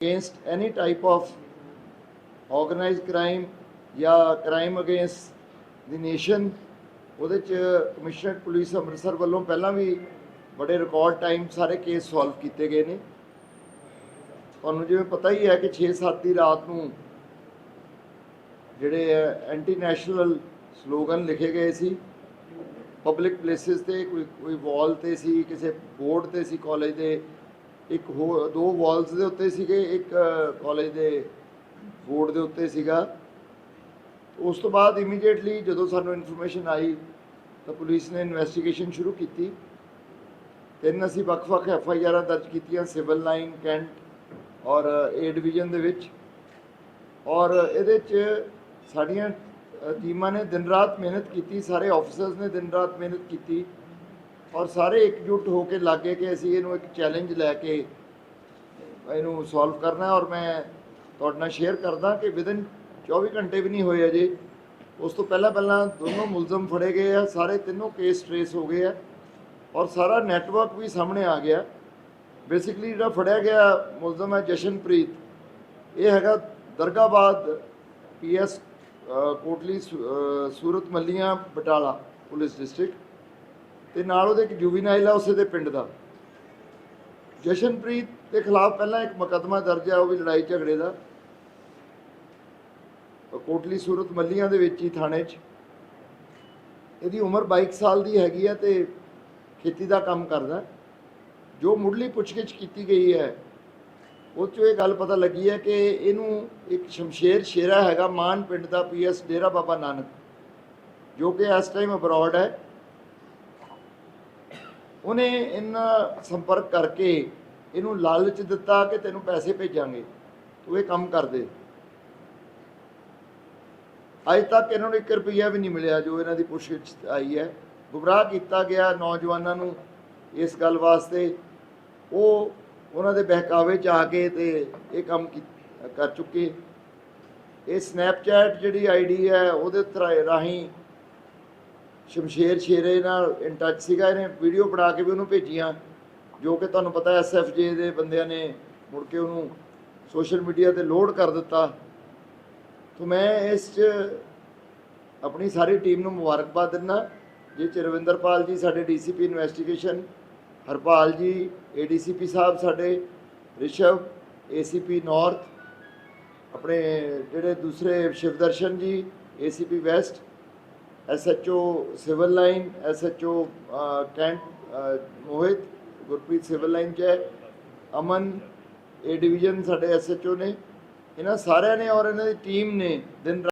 against any type of organized crime ਜਾਂ crime against the nation, ਉਹਦੇ ਚ commissioner police Amritsar ਵੱਲੋਂ ਪਹਿਲਾਂ ਵੀ ਬੜੇ ਰਿਕਾਰਡ ਟਾਈਮ ਸਾਰੇ ਕੇਸ ਸੋਲਵ ਕੀਤੇ ਗਏ ਨੇ। ਤੁਹਾਨੂੰ ਜਿਵੇਂ ਪਤਾ ਹੀ ਹੈ ਕਿ 6-7 ਦੀ ਰਾਤ ਨੂੰ ਜਿਹੜੇ ਐਂਟੀ ਨੈਸ਼ਨਲ ਸਲੋਗਨ ਲਿਖੇ ਗਏ ਸੀ। ਪਬਲਿਕ ਪਲੇਸਿਸ ਤੇ ਕੋਈ ਕੋਈ ਵਾਲ ਤੇ ਸੀ, ਕਿਸੇ ਬੋਰਡ ਤੇ ਸੀ ਕਾਲਜ ਦੇ ਇੱਕ ਹੋਰ, ਦੋ ਵਾਲਸ ਦੇ ਉੱਤੇ ਸੀਗੇ, ਇੱਕ ਕਾਲਜ ਦੇ ਬੋਰਡ ਦੇ ਉੱਤੇ ਸੀਗਾ। ਉਸ ਤੋਂ ਬਾਅਦ ਇਮੀਡੀਏਟਲੀ ਜਦੋਂ ਸਾਨੂੰ ਇਨਫੋਰਮੇਸ਼ਨ ਆਈ, ਤਾਂ ਪੁਲਿਸ ਨੇ ਇਨਵੈਸਟੀਗੇਸ਼ਨ ਸ਼ੁਰੂ ਕੀਤੀ। ਤਿੰਨ ਅਸੀਂ ਵੱਖ-ਵੱਖ ਐਫ ਆਈ ਆਰਾਂ ਦਰਜ ਕੀਤੀਆਂ ਸਿਵਲ ਲਾਈਨ ਕੈਂਟ ਔਰ ਏ ਡਿਵੀਜ਼ਨ ਦੇ ਵਿੱਚ। ਔਰ ਇਹਦੇ 'ਚ ਸਾਡੀਆਂ ਟੀਮਾਂ ਨੇ ਦਿਨ ਰਾਤ ਮਿਹਨਤ ਕੀਤੀ, ਸਾਰੇ ਆਫੀਸਰਸ ਨੇ ਦਿਨ ਰਾਤ ਮਿਹਨਤ ਕੀਤੀ। ਔਰ ਸਾਰੇ ਇਕਜੁੱਟ ਹੋ ਕੇ ਲੱਗੇ ਕਿ ਅਸੀਂ ਇਹਨੂੰ ਇੱਕ ਚੈਲੰਜ ਲੈ ਕੇ ਇਹਨੂੰ ਸੋਲਵ ਕਰਨਾ ਔਰ ਮੈਂ ਤੁਹਾਡੇ ਨਾਲ ਸ਼ੇਅਰ ਕਰਦਾ ਕਿ ਵਿਦਨ 24 ਘੰਟੇ ਵੀ ਨਹੀਂ ਹੋਏ ਅਜੇ। ਉਸ ਤੋਂ ਪਹਿਲਾਂ ਪਹਿਲਾਂ ਦੋਨੋਂ ਮੁਲਜ਼ਮ ਫੜੇ ਗਏ ਆ, ਸਾਰੇ ਤਿੰਨੋਂ ਕੇਸ ਟ੍ਰੇਸ ਹੋ ਗਏ ਆ ਔਰ ਸਾਰਾ ਨੈਟਵਰਕ ਵੀ ਸਾਹਮਣੇ ਆ ਗਿਆ। ਬੇਸਿਕਲੀ ਜਿਹੜਾ ਫੜਿਆ ਗਿਆ ਮੁਲਜ਼ਮ ਹੈ ਜਸ਼ਨਪ੍ਰੀਤ, ਇਹ ਹੈਗਾ Dargabad PS Kotli Surat Mallian, Batala police district ਤੇ ਨਾਲ ਉਹਦੇ ਇੱਕ ਜੁਵੀਨਾਈਲ ਆ ਉਸੇ ਦੇ ਪਿੰਡ ਦਾ। ਜਸ਼ਨਪ੍ਰੀਤ ਦੇ ਖਿਲਾਫ ਪਹਿਲਾਂ ਇੱਕ ਮੁਕੱਦਮਾ ਦਰਜ ਹੈ ਉਹ ਵੀ ਲੜਾਈ ਝਗੜੇ ਦਾ। ਕੋਟਲੀ ਸੂਰਤ ਮੱਲੀਆਂ ਦੇ ਵਿੱਚ ਹੀ ਥਾਣੇ 'ਚ। ਇਹਦੀ ਉਮਰ 22 ਸਾਲ ਦੀ ਹੈਗੀ ਹੈ ਤੇ ਖੇਤੀ ਦਾ ਕੰਮ ਕਰਦਾ। ਜੋ ਮੁੱਢਲੀ ਪੁੱਛਗਿੱਛ ਕੀਤੀ ਗਈ ਹੈ, ਉਹ 'ਚੋਂ ਇਹ ਗੱਲ ਪਤਾ ਲੱਗੀ ਹੈ ਕਿ ਇਹਨੂੰ ਇੱਕ ਸ਼ਮਸ਼ੇਰ ਸ਼ੇਰਾ ਹੈਗਾ, ਮਾਨ ਪਿੰਡ ਦਾ ਪੀਐਸ ਡੇਰਾ ਬਾਬਾ ਨਾਨਕ, ਜੋ ਕਿ ਇਸ ਟਾਈਮ ਅਬਰੋਡ ਹੈ। ਉਹਨੇ ਇਹਨਾਂ ਸੰਪਰਕ ਕਰਕੇ ਇਹਨੂੰ ਲਾਲਚ ਦਿੱਤਾ ਕਿ ਤੈਨੂੰ ਪੈਸੇ ਭੇਜਾਂਗੇ। ਤੂੰ ਇਹ ਕੰਮ ਕਰ ਦੇ। ਅੱਜ ਤੱਕ ਇਹਨਾਂ ਨੂੰ 1 ਰੁਪਈਆ ਵੀ ਨਹੀਂ ਮਿਲਿਆ ਜੋ ਇਹਨਾਂ ਦੀ ਪੁੱਛਗਿੱਛ ਆਈ ਹੈ। ਗੁੰਮਰਾਹ ਕੀਤਾ ਗਿਆ ਨੌਜਵਾਨਾਂ ਨੂੰ ਇਸ ਗੱਲ ਵਾਸਤੇ। ਉਹ ਉਹਨਾਂ ਦੇ ਬਹਿਕਾਵੇ ਚ ਆ ਕੇ ਤੇ ਇਹ ਕੰਮ ਕੀ- ਕਰ ਚੁੱਕੇ। ਇਹ ਸਨੈਪਚੈਟ ਜਿਹੜੀ ਆਈਡੀ ਹੈ, ਉਹਦੇ ਤਰਾ- ਰਾਹੀਂ ਸ਼ਮਸ਼ੇਰ ਸ਼ੇਰੇ ਨਾਲ ਇਨ ਟੱਚ ਸੀਗਾ, ਇਹਨੇ ਵੀਡੀਓ ਬਣਾ ਕੇ ਵੀ ਉਹਨੂੰ ਭੇਜੀਆਂ, ਜੋ ਕਿ ਤੁਹਾਨੂੰ ਪਤਾ ਐਸਐਫਜੇ ਦੇ ਬੰਦਿਆਂ ਨੇ ਮੁੜ ਕੇ ਉਹਨੂੰ ਸੋਸ਼ਲ ਮੀਡੀਆ ਤੇ ਲੋਡ ਕਰ ਦਿੱਤਾ। ਤੋਂ ਮੈਂ ਇਸ 'ਚ ਆਪਣੀ ਸਾਰੀ ਟੀਮ ਨੂੰ ਮੁਬਾਰਕਬਾਦ ਦਿੰਦਾ। ਜੇ ਚ ਰਵਿੰਦਰਪਾਲ ਜੀ ਸਾਡੇ ਡੀਸੀਪੀ ਇਨਵੈਸਟੀਗੇਸ਼ਨ ਹਰਪਾਲ ਜੀ ਏਡੀਸੀਪੀ ਸਾਹਿਬ ਸਾਡੇ, ਰਿਸ਼ਵ ਏਸੀਪੀ ਨਾਰਥ ਆਪਣੇ ਜਿਹੜੇ ਦੂਸਰੇ Shivdarshan ji ACP west SHO civil line SHO cantt Mohit Gurpreet civil line ਚ ਹੈ। ਅਮਨ ਏ ਡਿਵੀਜ਼ਨ ਸਾਡੇ ਐਸਐਚਓ ਨੇ। ਇਹਨਾਂ ਸਾਰਿਆਂ ਨੇ ਔਰ ਇਹਨਾਂ ਦੀ ਟੀਮ ਨੇ ਦਿਨ